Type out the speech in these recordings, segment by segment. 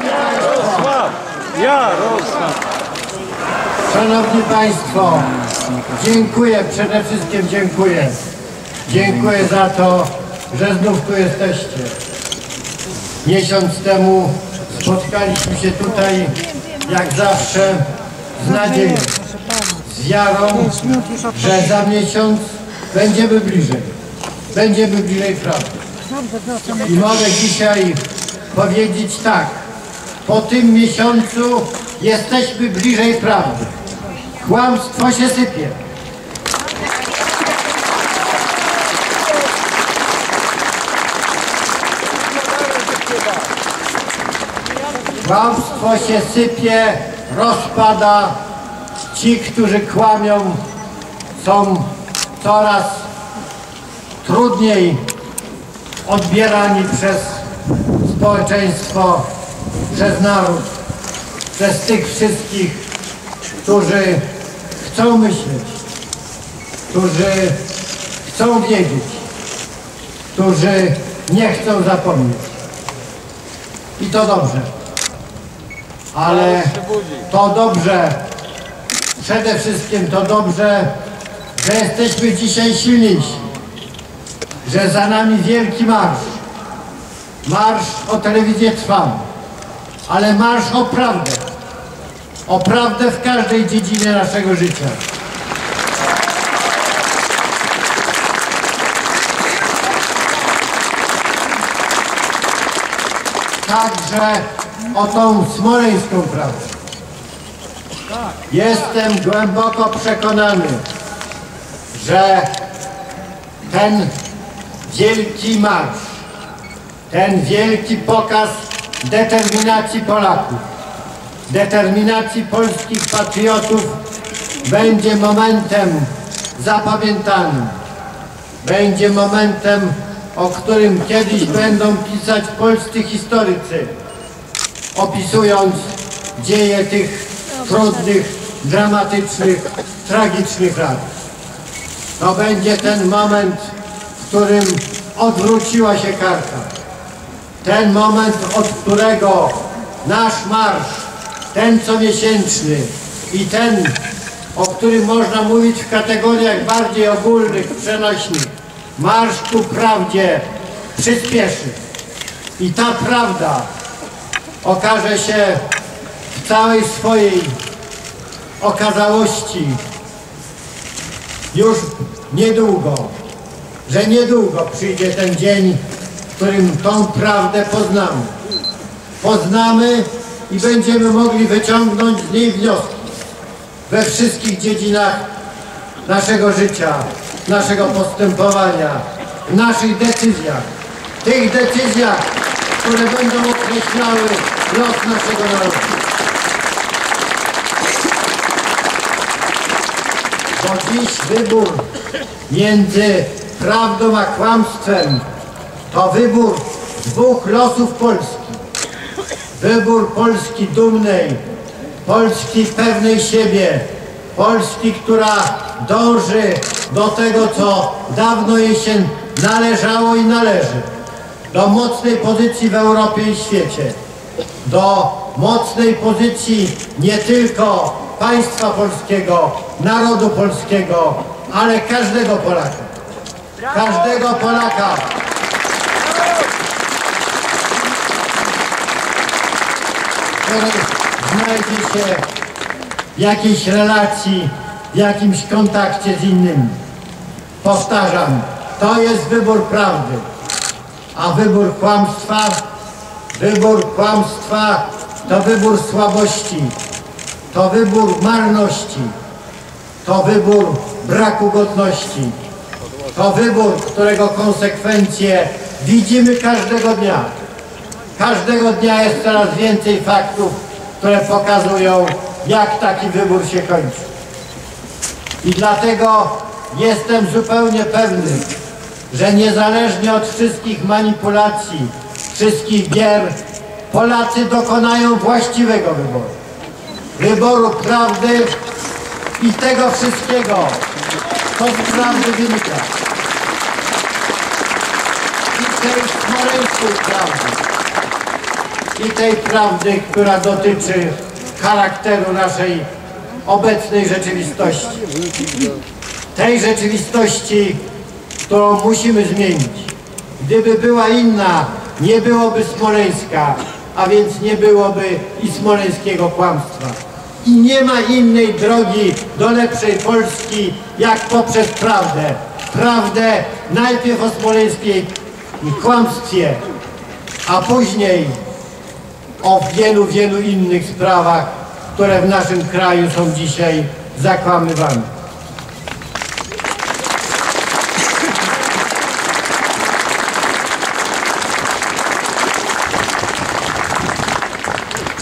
Jarosław! Jarosław! Szanowni Państwo, dziękuję, przede wszystkim dziękuję. Dziękuję za to, że znów tu jesteście. Miesiąc temu spotkaliśmy się tutaj, jak zawsze, z nadzieją, z wiarą, że za miesiąc będziemy bliżej. Będziemy bliżej prawdy. I mogę dzisiaj powiedzieć tak. Po tym miesiącu jesteśmy bliżej prawdy. Kłamstwo się sypie. Kłamstwo się sypie, rozpada. Ci, którzy kłamią, są coraz trudniej odbierani przez społeczeństwo, przez naród, przez tych wszystkich, którzy chcą myśleć, którzy chcą wiedzieć, którzy nie chcą zapomnieć. I to dobrze. Ale to dobrze, przede wszystkim to dobrze, że jesteśmy dzisiaj silniejsi, że za nami wielki marsz. Marsz o telewizję trwam, ale marsz o prawdę. O prawdę w każdej dziedzinie naszego życia. Także o tą smoleńską prawdę. Jestem głęboko przekonany, że ten wielki marsz, ten wielki pokaz determinacji Polaków, determinacji polskich patriotów będzie momentem zapamiętanym. Będzie momentem, o którym kiedyś będą pisać polscy historycy, opisując dzieje tych trudnych, dramatycznych, tragicznych lat. To będzie ten moment, w którym odwróciła się karta. Ten moment, od którego nasz marsz, ten comiesięczny i ten, o którym można mówić w kategoriach bardziej ogólnych, przenośnych, marsz ku prawdzie przyspieszy. I ta prawda okaże się w całej swojej okazałości już niedługo, że niedługo przyjdzie ten dzień, w którym tą prawdę poznamy. Poznamy i będziemy mogli wyciągnąć z niej wnioski we wszystkich dziedzinach naszego życia, naszego postępowania, w naszych decyzjach, tych decyzjach, które będą określały los naszego narodu. Bo dziś wybór między prawdą a kłamstwem to wybór dwóch losów Polski. Wybór Polski dumnej, Polski pewnej siebie, Polski, która dąży do tego, co dawno jej się należało i należy. Do mocnej pozycji w Europie i świecie. Do mocnej pozycji nie tylko państwa polskiego, narodu polskiego, ale każdego Polaka. Każdego Polaka. Znajdzie się w jakiejś relacji, w jakimś kontakcie z innymi. Powtarzam, to jest wybór prawdy, a wybór kłamstwa, wybór kłamstwa to wybór słabości, to wybór marności, to wybór braku godności, to wybór, którego konsekwencje widzimy każdego dnia. Każdego dnia jest coraz więcej faktów, które pokazują, jak taki wybór się kończy. I dlatego jestem zupełnie pewny, że niezależnie od wszystkich manipulacji, wszystkich gier, Polacy dokonają właściwego wyboru. Wyboru prawdy i tego wszystkiego, co z prawdy wynika. I tej smoleńskiej prawdy i tej prawdy, która dotyczy charakteru naszej obecnej rzeczywistości. Tej rzeczywistości, którą musimy zmienić. Gdyby była inna, nie byłoby Smoleńska, a więc nie byłoby i smoleńskiego kłamstwa. I nie ma innej drogi do lepszej Polski, jak poprzez prawdę. Prawdę najpierw o smoleńskiej kłamstwie, a później o wielu, wielu innych sprawach, które w naszym kraju są dzisiaj zakłamywane.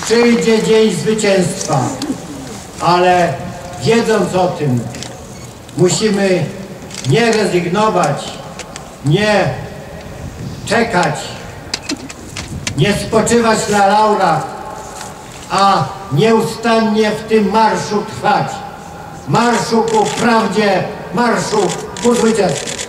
Przyjdzie dzień zwycięstwa, ale wiedząc o tym, musimy nie rezygnować, nie czekać, nie spoczywać na laurach, a nieustannie w tym marszu trwać. Marszu ku prawdzie, marszu ku zwycięstwu.